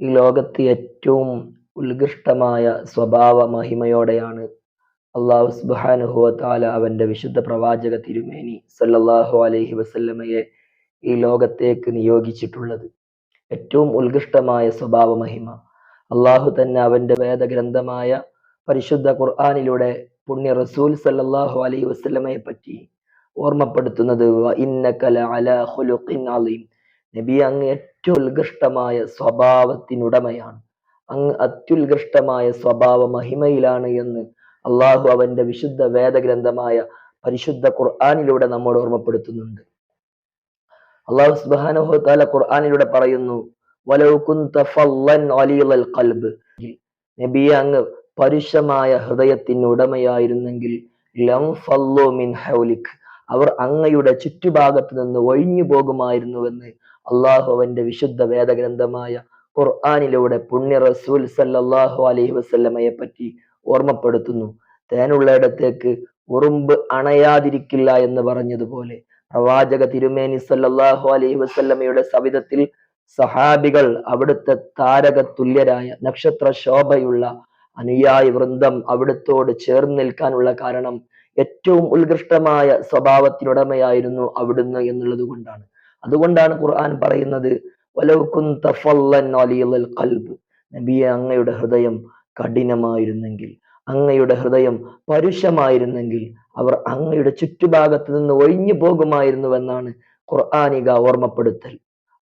ഈ ലോകത്ത് ഏറ്റവും ഉത്കൃഷ്ടമായ സ്വഭാവ മഹിമയോടെയാണ് അള്ളാഹു സുബ്ഹാനഹു താല അവന്റെ വിശുദ്ധ പ്രവാചക തിരുമേനി സല്ലല്ലാഹു അലൈഹി വസല്ലമയെ ഈ ലോകത്തേക്ക് നിയോഗിച്ചിട്ടുള്ളത്. ഏറ്റവും ഉത്കൃഷ്ടമായ സ്വഭാവ മഹിമ അള്ളാഹു തന്നെ അവന്റെ വേദഗ്രന്ഥമായ പരിശുദ്ധ ഖുർആാനിലൂടെ പുണ്യ റസൂൽ സല്ലല്ലാഹു അലൈഹി വസല്ലമയെ പറ്റി ഓർമ്മപ്പെടുത്തുന്നത് നബി അങ്ങ് ഏറ്റവും ഉത്കൃഷ്ടമായ സ്വഭാവത്തിനുടമയാണ്. അങ്ങ് അത്യുത്കൃഷ്ടമായ സ്വഭാവ മഹിമയിലാണ് എന്ന് അള്ളാഹു അവന്റെ വിശുദ്ധ വേദഗ്രന്ഥമായ പരിശുദ്ധ ഖുർആാനിലൂടെ നമ്മോട് ഓർമ്മപ്പെടുത്തുന്നുണ്ട്. അള്ളാഹു സുബ്ഹാനഹു താല ഖുർആനിലൂടെ പറയുന്നു കൽബ് നബിയെ അങ്ങ് പരുഷമായ ഹൃദയത്തിന് ഉടമയായിരുന്നെങ്കിൽ അവർ അങ്ങയുടെ ചുറ്റുഭാഗത്ത് നിന്ന് ഒഴിഞ്ഞു പോകുമായിരുന്നുവെന്ന് അള്ളാഹു അവന്റെ വിശുദ്ധ വേദഗ്രന്ഥമായ ഖുർആാനിലൂടെ പുണ്യ റസൂൽ സല്ലാഹു അലൈഹി വസ്ല്ലമയെ പറ്റി ഓർമ്മപ്പെടുത്തുന്നു. തേനുള്ളയിടത്തേക്ക് ഉറുമ്പ് അണയാതിരിക്കില്ല എന്ന് പറഞ്ഞതുപോലെ പ്രവാചക തിരുമേനി സല്ലാഹു അലൈഹി വസ്ല്ലമയുടെ സവിധത്തിൽ സഹാബികൾ അവിടുത്തെ താരക തുല്യരായ നക്ഷത്ര ശോഭയുള്ള അനുയായി വൃന്ദം അവിടുത്തോട് ചേർന്ന് നിൽക്കാനുള്ള കാരണം ഏറ്റവും ഉത്കൃഷ്ടമായ സ്വഭാവത്തിനുടമയായിരുന്നു അവിടുന്ന് എന്നുള്ളത് കൊണ്ടാണ് അതുകൊണ്ടാണ് ഖുർആൻ പറയുന്നത് നബിയെ അങ്ങയുടെ ഹൃദയം കഠിനമായിരുന്നെങ്കിൽ അങ്ങയുടെ ഹൃദയം പരുഷമായിരുന്നെങ്കിൽ അവർ അങ്ങയുടെ ചുറ്റുഭാഗത്ത് നിന്ന് ഒഴിഞ്ഞു പോകുമായിരുന്നുവെന്നാണ് ഖുർആാനിക ഓർമ്മപ്പെടുത്തൽ.